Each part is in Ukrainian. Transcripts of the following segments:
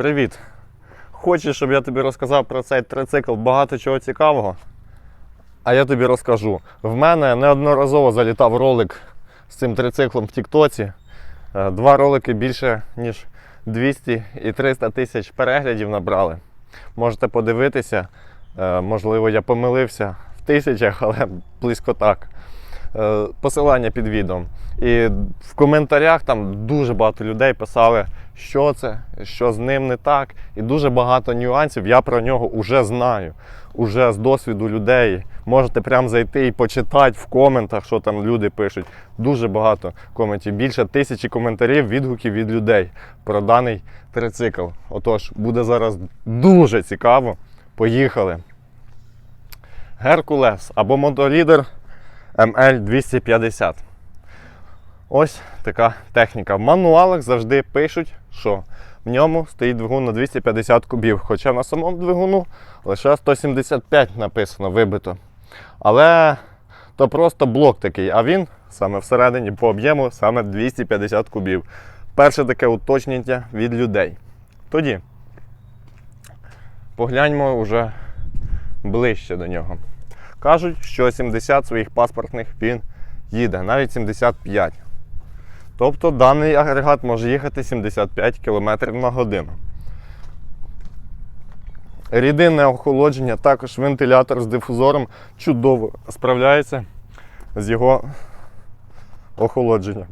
Привіт! Хочеш, щоб я тобі розказав про цей трицикл багато чого цікавого? А я тобі розкажу. В мене неодноразово залітав ролик з цим трициклом в Тіктоці. Е, Два ролики більше, ніж 200 і 300 тисяч переглядів набрали. Можете подивитися. Е, Можливо, я помилився в тисячах, але близько так. Е, Посилання під відео. І в коментарях там дуже багато людей писали, що це, що з ним не так. І дуже багато нюансів я про нього вже знаю. Уже з досвіду людей. Можете прямо зайти і почитати в коментах, що там люди пишуть. Дуже багато коментів. Більше тисячі коментарів, відгуків від людей про даний трицикл. Отож, буде зараз дуже цікаво. Поїхали. Геркулес або мотолідер ML250. Ось така техніка. В мануалах завжди пишуть, що в ньому стоїть двигун на 250 кубів. Хоча на самому двигуну лише 175 написано, вибито. Але то просто блок такий, а він саме всередині по об'єму саме 250 кубів. Перше таке уточнення від людей. Тоді погляньмо вже ближче до нього. Кажуть, що 70 своїх паспортних він їде, навіть 75. Тобто даний агрегат може їхати 75 км на годину. Рідинне охолодження, також вентилятор з дифузором чудово справляється з його охолодженням.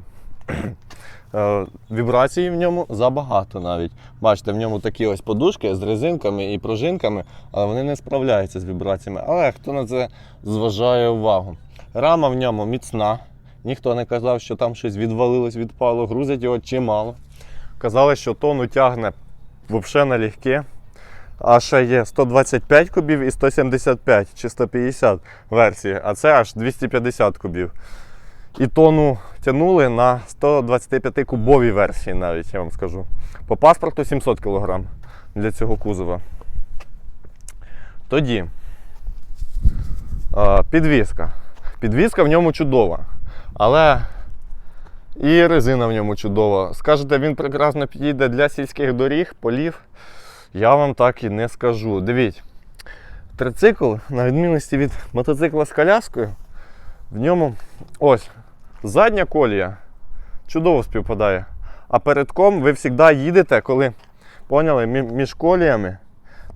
Е, Вібрації в ньому забагато навіть. Бачите, в ньому такі ось подушки з резинками і пружинками, але вони не справляються з вібраціями. Але хто на це зважає увагу? Рама в ньому міцна. Ніхто не казав, що там щось відвалилось, відпало, грузять його чимало. Казали, що тону тягне взагалі налегке. А ще є 125 кубів і 175 чи 150 версії, а це аж 250 кубів. І тону тягнули на 125 кубовій версії навіть, я вам скажу. По паспорту 700 кг для цього кузова. Тоді е, підвізка. В ньому чудова. Але і резина в ньому чудова. Скажете, він прекрасно підійде для сільських доріг, полів. Я вам так і не скажу. Дивіться, трицикл, на відмінності від мотоцикла з коляскою, в ньому ось задня колія чудово співпадає. А передком ви завжди їдете, коли поняли, між коліями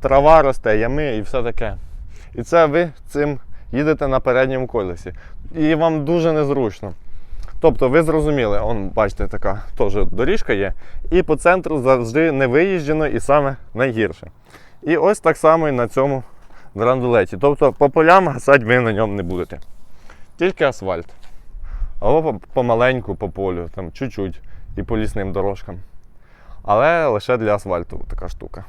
трава росте, ями і все таке. І це ви цим їдете на передньому колесі. І вам дуже незручно. Тобто ви зрозуміли, он, бачите, така теж доріжка є, і по центру завжди не виїжджено і саме найгірше. І ось так само і на цьому драндулеті. Тобто по полям гасати ви на ньому не будете. Тільки асфальт. Або помаленьку по полю, там чуть-чуть і по лісним дорожкам. Але лише для асфальту така штука.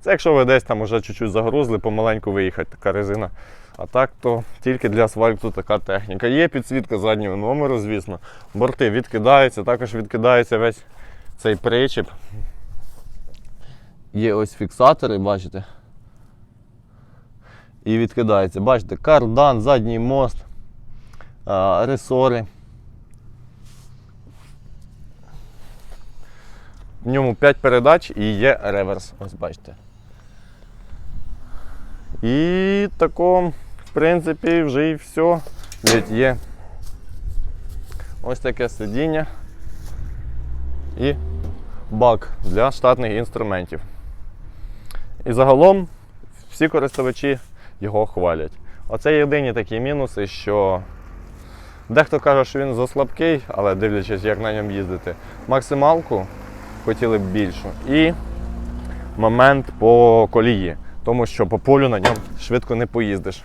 Це якщо ви десь там уже чуть-чуть загрузли, помаленьку виїхати, така резина. А так то тільки для асфальту така техніка. Є підсвітка заднього номеру, звісно. Борти відкидаються, також відкидається весь цей причіп. Є ось фіксатори, бачите. І відкидається. Бачите, кардан, задній мост, ресори. В ньому 5 передач і є реверс. Ось бачите. І тако, в принципі, вже і все. Навіть є ось таке сидіння і бак для штатних інструментів. І загалом всі користувачі його хвалять. Оце єдині такі мінуси, що дехто каже, що він заслабкий, але дивлячись, як на ньому їздити, максималку хотіли б більшу. І момент по колії, тому що по полю на ньому швидко не поїздиш.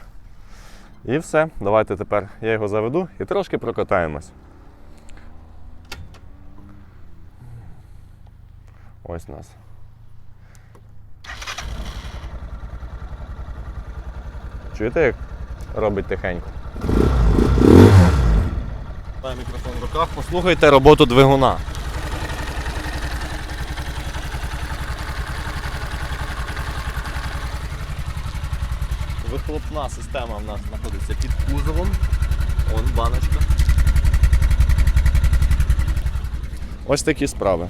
І все, давайте тепер я його заведу і трошки прокатаємось. Ось нас. Чуєте, як робить тихенько? Маю мікрофон в руках, послухайте роботу двигуна. Вихлопна система в нас знаходиться під кузовом. Он баночка. Ось такі справи.